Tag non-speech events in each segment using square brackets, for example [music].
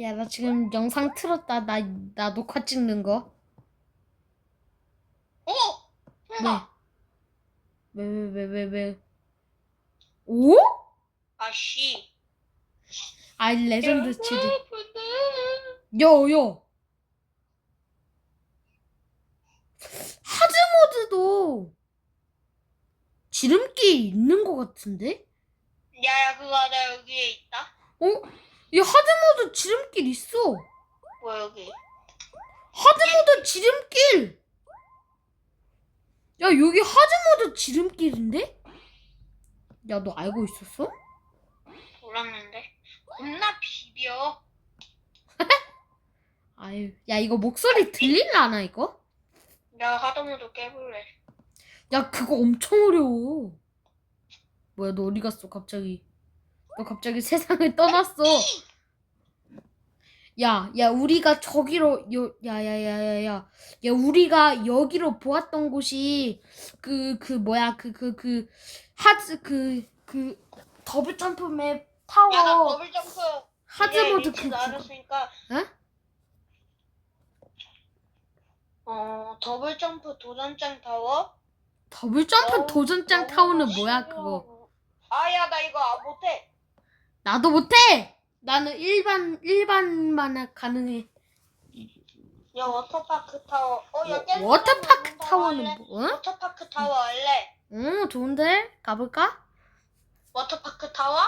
야, 나 지금 영상 틀었다. 나, 나 녹화 찍는 거. 오! 통과! 왜, 왜, 왜, 왜, 왜. 오? 아씨. 아이, 레전드. 여러분들. 요, 요. 하드모드도 지름길 있는 것 같은데? 야야 그거 나 여기에 있다. 어? 이 하드모드 지름길 있어. 뭐 여기? 하드모드 지름길! 야, 여기 하드모드 지름길인데? 야, 너 알고 있었어? 몰랐는데. 겁나 비벼. [laughs] 아유, 야, 이거 목소리 들릴라나, 이거? 야 하드모드 깨볼래. 야, 그거 엄청 어려워. 뭐야, 너 어디 갔어, 갑자기? 너 갑자기 세상을 떠났어. 야, 야, 우리가 저기로, 요, 야, 야, 야, 야, 야. 야, 우리가 여기로 보았던 곳이, 그, 그, 뭐야, 그, 그, 그, 하즈, 그, 그, 더블 점프 맵 타워. 야 나 더블 점프. 하드모드 이제 그, 위치 알았으니까. 어? 어 더블 점프 도전장 타워. 더블 점프 너무- 도전장 타워는 뭐야, 그거? 아야 나 이거 안 못해. 나도 못해! 나는 일반, 일반만 가능해. 야 워터파크 타워. 어야 워- 뭐, 워터파크 타워는 뭐, 어? 워터파크 타워 할래? 응, 좋은데? 가볼까? 워터파크 타워?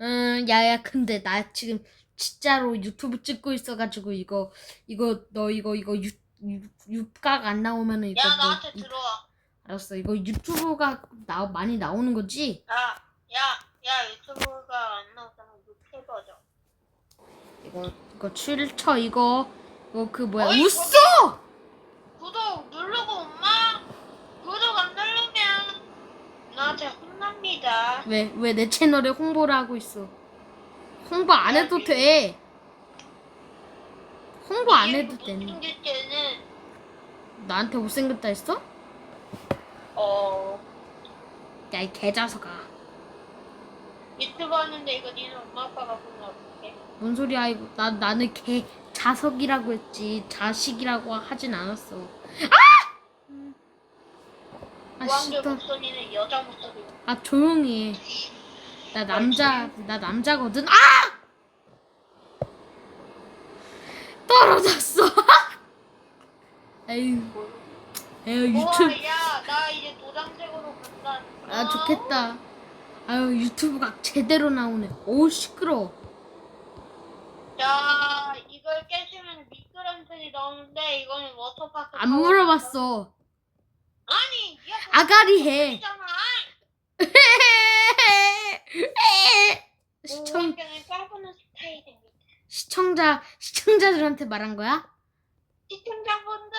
음, 야야, 근데 나 지금 진짜로 유튜브 찍고 있어가지고 이거, 이거, 너 이거, 이거 유, 유, 육각 안 나오면은 이거 야 너, 나한테 이- 들어와. 알았어. 이거 유튜브가 나, 많이 나오는 거지? 야, 야, 야, 유튜브가 안 버전. 이거, 이거 출처, 이거, 이거 그 뭐야, 어이, 웃어! 구독 누르고 엄마. 구독 안 누르면 나한테 혼납니다. 왜, 왜 내 채널에 홍보를 하고 있어? 홍보 안 해도 돼. 홍보 안 해도. 생길 때는 나한테 못생겼다 했어? 어 야, 이 개자석아. 유튜브 하는데 이거 니는 엄마 아빠가 보면? 뭔 소리야? 이거 나 나는 개 자석이라고 했지. 자식이라고 하진 않았어. 아! 음. 아 무한결 씨발 목소리는 여자 목소리. 아 조용히 해 나 남자 나 남자거든. 아! 떨어졌어. [laughs] 에휴. 에휴 우와, 유튜브. 야, 나 이제 도장색으로 간다. 아 좋겠다. 아유 유튜브가 제대로 나오네. 오 시끄러 야, 이걸 깨시면 미끄럼틀이 나오는데 이거는 워터파크. 안. 물어봤어 아니, 야, 아가리 해 잖아 [laughs] 시청 스타일입니다. 시청자 시청자들한테 말한 거야? 시청자분들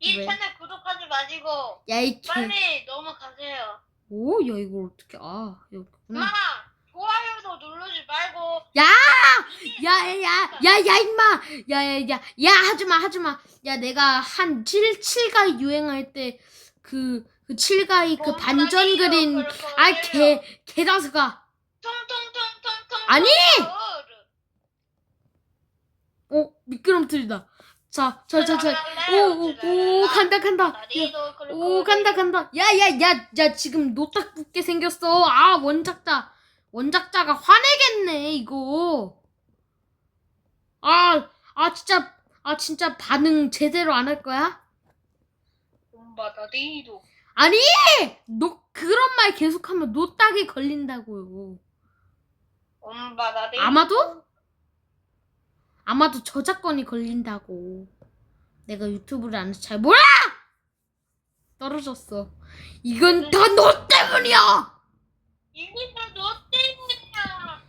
이 왜? 채널 구독하지 마시고 야이 개. 빨리 넘어가세요. 오, 야 이걸 어떻게 아 여기구나. 엄마 좋아요도 누르지 말고 야, 야, 야, 야, 야, 임마, 야, 야, 야, 야, 하지마, 하지마. 야, 내가 한 7, 7가이 유행할 때 그, 그 7가이 그 반전 그린, 아, 개, 개다스가. 통통통통통 아니! 어, 미끄럼틀이다. 자, 자, 자, 자. 오, 오, 오, 간다, 간다. 야, 오, 간다, 간다. 야, 야, 야, 야, 지금 노딱 붙게 생겼어. 아, 원작자. 원작자가 화내겠네, 이거. 아, 아, 진짜, 아, 진짜 반응 제대로 안 할 거야? 엄바다디도 아니! 너, 그런 말 계속하면 노딱이 걸린다고요. 엄바다디 아마도? 아마도 저작권이 걸린다고. 내가 유튜브를 안 해서 잘 몰라! 떨어졌어. 이건 다 너 때문이야! 이게 다너 때문이야.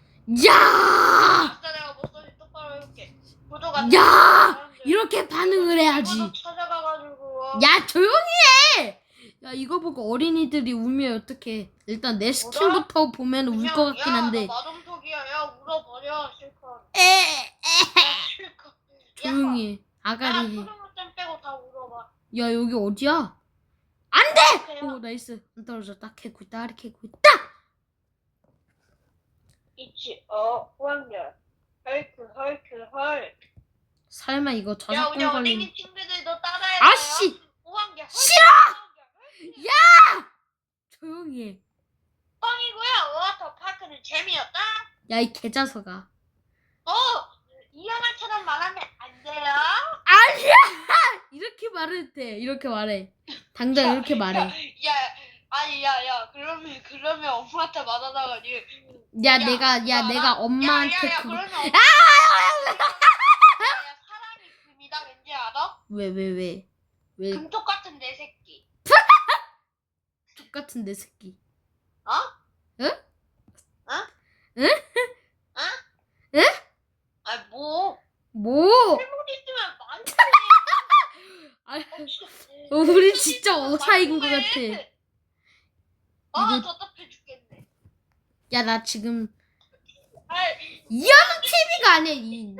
야! 진짜 내가 목소리 똑바로 해볼게. 구독 안 야! 사람들 이렇게 반응을 해야지. 이거도 찾아가가지고 야, 조용히 해! 야, 이거 보고 어린이들이 울면 어떡해. 일단 내 스킨부터 보면 울것 같긴 한데. 야, 나 마동석이야. 야, 울어버려. 실컷. 에, 에. 야, 실컷. 조용히 해. 야, 아가리 해. 초등학생 빼고 다 울어봐. 야, 여기 어디야? 안 돼! 오, 나이스. 안 떨어졌다. 캐고 있다. 아리 캐고 있다! 있지. 어, 후한결. 헐크 헐크 헐. 설마 이거 야 저작권 우리 걸린 어린이 친구들도 따라해. 아씨 우왕개 싫어! 조용히 해. 뻥이고요. 워터파크는 재미없다. 야 이 개자석아 어 이영아처럼 말하면 안 돼요. 아니야 [laughs] 이렇게 말해도 돼 이렇게 말해 당장 이렇게 말해 야 아니 야야 그러면 그러면 엄마한테 말하다가 니. 야 야, 내가 야 야, 내가 야, 엄마한테 야, 야, 그거 그러면 엄마- 야, 야, 사람이 금이다 왠지 알아? 왜 왜 왜 왜 금쪽 같은 내 새끼. [laughs] 똑같은 내 새끼 어? 응? 어? 응? 어? 응? 아 뭐? 뭐 할머니 있으면 많지. [laughs] 아, 어, 우리 진짜 어사인 것 같아 아 이거- 답답해 죽겠네. 야 나 지금. 아, 이하는 TV가 아니야 이,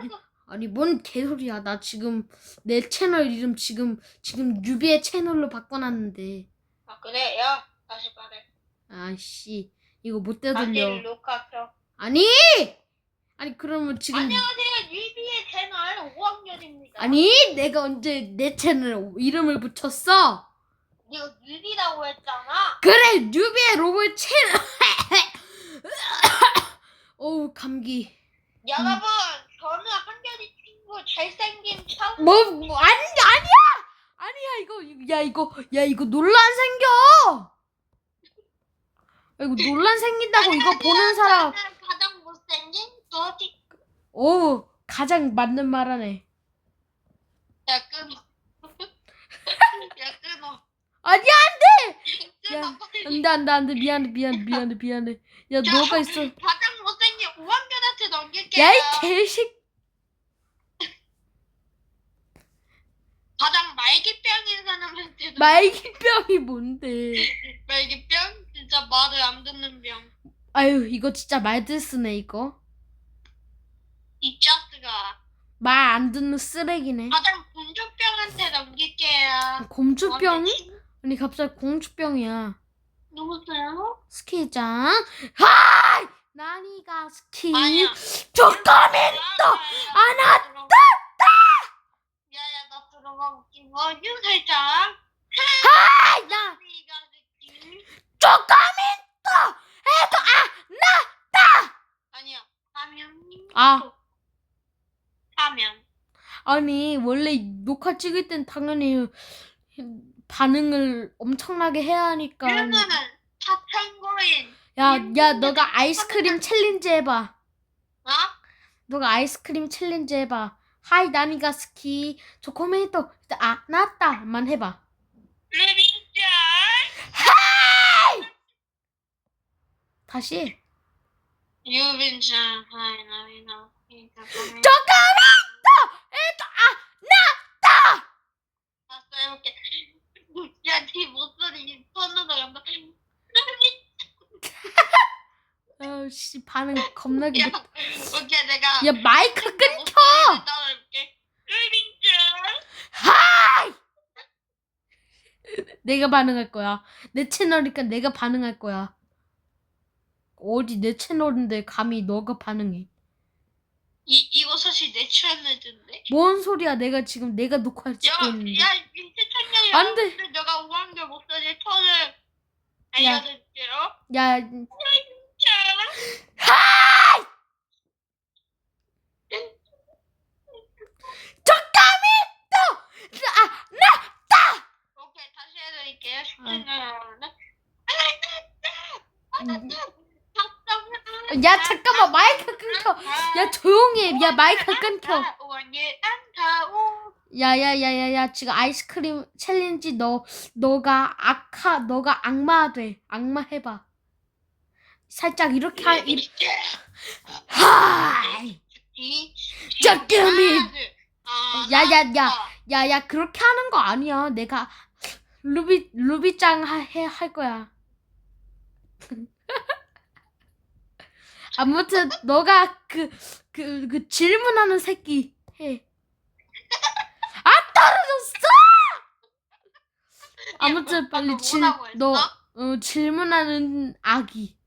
아니 뭔 개소리야. 나 지금 내 채널 이름 지금 지금 유비의 채널로 바꿔놨는데. 아 그래 야 다시 말해. 아씨 이거 못 다시 루카표. 아니! 아니 그러면 지금 안녕하세요 유비의 채널 5학년입니다. 아니 내가 언제 내 채널 이름을 붙였어? 이거 유비라고 했잖아. 그래 뉴비의 로봇 채널 감기 여러분 저는 한결이 친구 잘생긴 처음. 뭐, 뭐 아니 아니야 아니야 이거 이거- 야 이거 야 이거 논란 생겨 야, 이거 논란 생긴다고 이거 보는 사람 저는 가장 못생긴 도티. 어우 가장 맞는 말하네 야 끊어. [laughs] 야 끊어. 아니야 끊어 야. 안돼 안돼 안돼 미안해 미안해 미안해 미안해 야 너가 있어 가장 못생긴 5학년한테 넘길게요. 야 이 개식 가장 말기병인 사람한테 말기병이 뭔데 [laughs] 말기병? 진짜 말을 안 듣는 병. 아유 이거 진짜 말들 쓰네 이거 이 짜스가 말 안 듣는 쓰레기네 가장 공주병한테 넘길게요. 공주병이? 아니 갑자기 공주병이야 누구세요? 스키장 하이 나니가 스키 아니야. 조금이 안 왔다. 야야 나 들어가 웃긴 거 윤살짝. 하이 나 네가 느낌. 또 해도 아니야. 사면. 아 사면. 아니 원래 녹화 찍을 땐 당연히 반응을 엄청나게 해야 하니까 그러면은 사천고인. 야 야 너가 아이스크림 챌린지 해봐 어? 너가 아이스크림 챌린지 해봐 하이 나니가 스키 조코메이토 아 나왔다만 해봐 루비짱. 다시 해. 유빈짱. 하이 나이나. 조코메이토 에도 아 봤어 이렇게. 야네 목소리 톤으로 연다. 아 씨 반응 겁나게 야, 못... 오케이 내가. 야 마이크 끊겨. 하이! 내가 반응할 거야. 내 채널이니까 내가 반응할 거야. 어디 내 채널인데 감히 너가 반응해? 이 이거 사실 내 채널인데. 뭔 소리야? 내가 지금 내가 녹화를 찍고 있는데 야, 야, 시청자 안 돼. 내가 우한결 목소리 톤을 알려드릴게요. 야 자, 야, 잠깐만, 마이크 끊겨. 야 조용히 해야 마이크 끊겨. 야야야야야 지금 아이스크림 챌린지 너 너가 악하 너가 악마 돼. 악마 해봐 살짝 이렇게 하 이렇게 하이 쪼끄미. 야야야 야야 그렇게 하는 거 아니야 내가 루비 루비짱 하, 해, 할 거야 [laughs] 아무튼 너가 그 그 그 질문하는 새끼 해. 아 떨어졌어. 아무튼 빨리 질너 어, 질문하는 아기.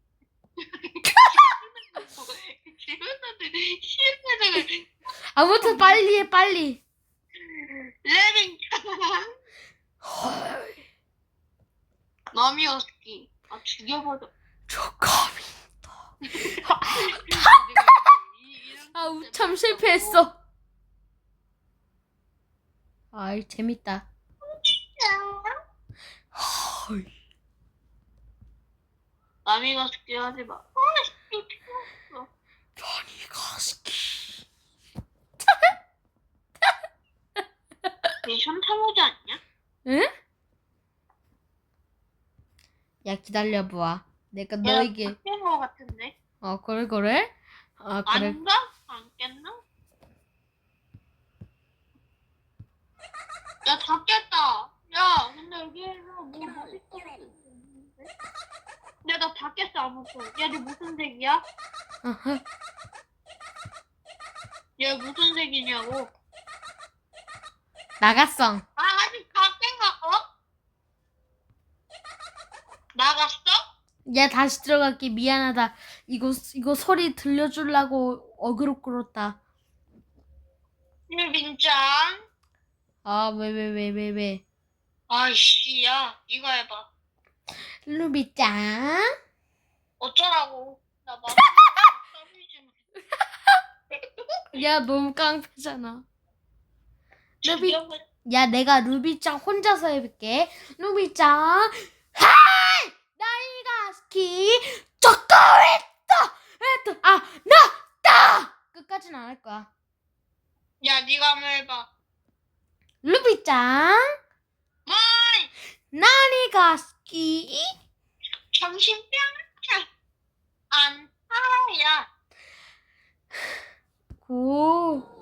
질문하는 실패를 [laughs] 아무튼 빨리 해 빨리. 레빙 마미오스키 아 죽여버려 조카미. [laughs] 아 우참 실패했어. 아이 재밌다. 헐. 마미오스키 하지 마 라니 가스키. 이 현타모지 않냐? 응? 야 기다려봐. 내가 너에게 깬거 같은데 어 그래 그래? 아 그래. 아닌가? 안 깼나? 야, 다 깼다. 야, 근데 여기에서 뭐 맛있는 야, 나 다 깼어, 아무튼. 야, 너 무슨 색이야? 아하. 얘 무슨 색이냐고. 나갔어. 아, 아직 다 깬가? 어? [laughs] 나갔어? 야 다시 들어갈게 미안하다. 이거 이거 소리 들려주려고 어그로 끌었다. 유빈짱. 아 왜 왜 왜 왜 왜? 아이씨, 야, 이거 해봐. 루비짱. 어쩌라고. 나 막. [laughs] 야 너무 깡패잖아. 루비. 야 내가 루비짱 혼자서 해볼게. 루비짱. 하이 나이가 스키 조카했다 했다 아 나다 끝까지는 안 할 거야. 야, 네가 한번 해봐. 루비짱. 마이! 나니가 스키 정신병자. 안 타야. 고